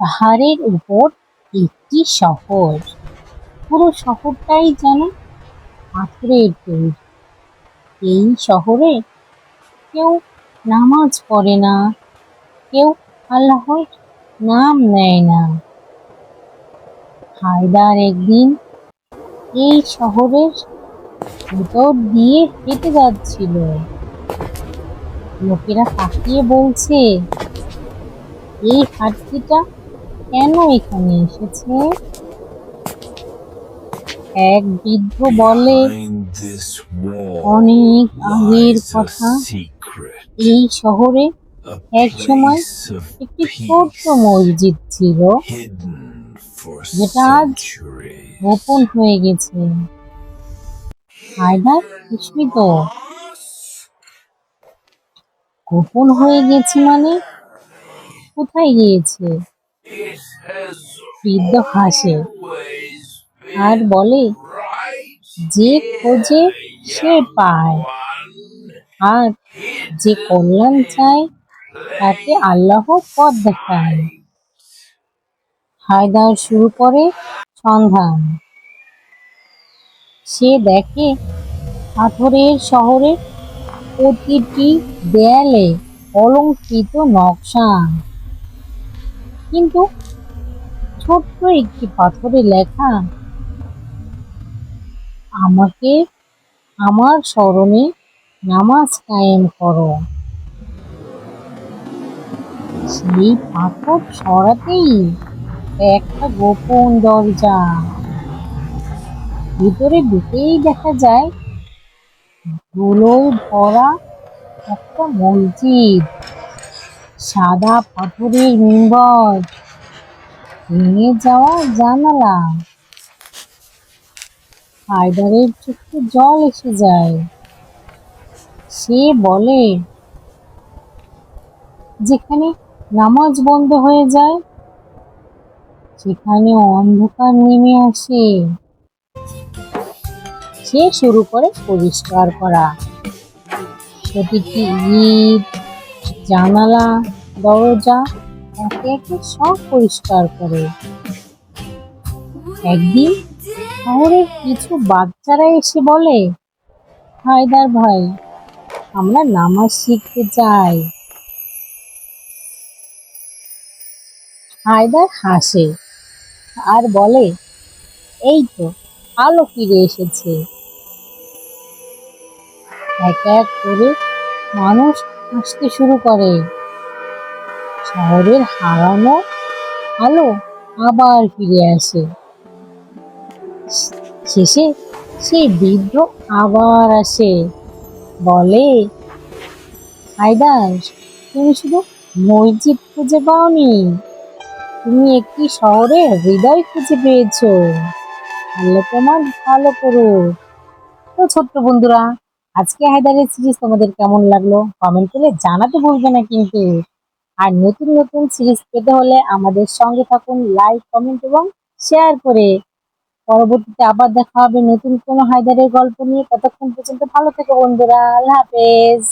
পাহাড়ের উপর একটি শহর। পুরো শহরটাই যেন পাথরের তৈরি। এই শহরে কেউ নামাজ পড়ে না, কেউ আল্লাহর নাম নেয় না। হায়দার একদিন এই শহরের ভিতর দিয়ে হেঁটে যাচ্ছিল। লোকেরা তাকিয়ে বলছে, এই হাতিটা কেন এখানে এসেছে? এক বৃদ্ধ বলে, অনেক আগের কথা, এই শহরে এক সময় একটি ছোট্ট মসজিদ ছিল, যেটা আজ. গোপন হয়ে গেছে। হায়দার বিস্মিত। গোপন হয়ে গেছে মানে? কোথায় গিয়েছে? বৃদ্ধ হাসে। আর বলে যে খোঁজে সে পায়। আর যে কল্যাণ চায় তাকে আল্লাহ পথ দেখায়। হায়দার শুরু করে সন্ধান। সে দেখে পাথরের শহরে প্রতিটি দেয়ালে অলঙ্কৃত নকশা। কিন্তু ছোট্ট একটি পাথরে লেখা, আমাকে আমার স্মরণে নামাজ কায়েম করো। সেই পাথর সরাতেই একটা গোপন দরজা ভিতরে ঢুকেই দেখা যায় ধুলোয় ভরা একটা মসজিদ। সাদা পাথরের মিম্বর ভেঙে যাওয়া জানালা। হায়দারের চোখে জল এসে যায়। সে বলে, যেখানে নামাজ বন্ধ হয়ে যায় সেখানে অন্ধকার নেমে আসে। সে শুরু করে পরিষ্কার করা। প্রতিটি ইট জানালা, দরজা একে একে সব পরিষ্কার করে। একদিন শহরের কিছু বাচ্চারা এসে বলে, হায়দার ভাই, আমরা নামাজ শিখতে চাই হায়দার হাসে আর বলে, এই তো, আলো ফিরে এসেছে। এক এক করে মানুষ আসতে শুরু করে। শহরের হারানো আলো আবার ফিরে আসে। শেষে সেই বৃদ্ধ আবার আসে। বলে, হায়দার, তুমি শুধু মসজিদ খুঁজে পাওনি। তুমি একটি শহরের হৃদয় খুঁজে পেয়েছ। আল্লাহ তোমার ভালো করুক তো ছোট্ট বন্ধুরা আজকে হায়দারের সিরিজ তোমাদের কেমন লাগল? কমেন্ট করে জানাতে ভুলবে না কিন্তু। আর নতুন নতুন সিরিজ পেতে হলে আমাদের সঙ্গে থাকুন লাইক কমেন্ট এবং শেয়ার করে। পরবর্তীতে আবার দেখা হবে নতুন কোনো হায়দারের গল্প নিয়ে। ততক্ষণ পর্যন্ত ভালো থেকো বন্ধুরা। আল্লাহ হাফেজ।